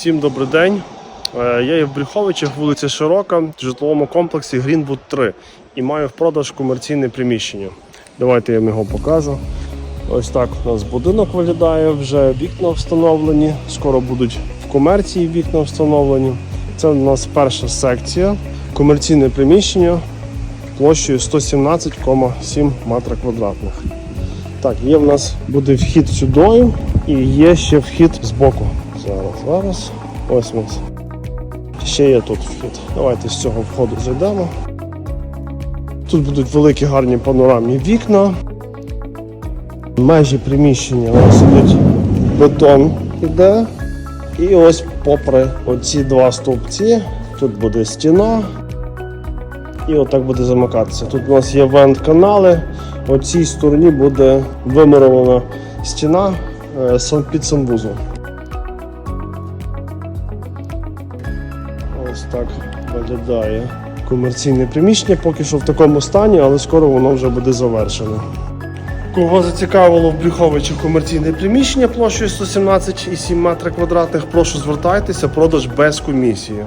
Всім добрий день. Е, Я є в Брюховичах, вулиця Широка, в житловому комплексі Greenwood 3 і маю в продаж комерційне приміщення. Давайте я вам його покажу. Ось так у нас будинок виглядає, вже вікна встановлені. Скоро будуть в комерції вікна встановлені. Це у нас перша секція. Комерційне приміщення площею 117,7 метра квадратних. Так, є в нас буде вхід сюди і є ще вхід з боку. Зараз, зараз. Ось нас. Ще є тут вхід. Давайте з цього входу зайдемо. Тут будуть великі гарні панорамні вікна. Межі приміщення у нас бетон іде. І ось попри оці два стовпці, тут буде стіна. І отак буде замикатися. Тут у нас є вент-канали. По цій стороні буде вимурована стіна е, під санвузол. Ось так виглядає комерційне приміщення, поки що в такому стані, але скоро воно вже буде завершено. Кого зацікавило в Брюховичі комерційне приміщення площею 117,7 метра квадратних, прошу звертайтеся, продаж без комісії.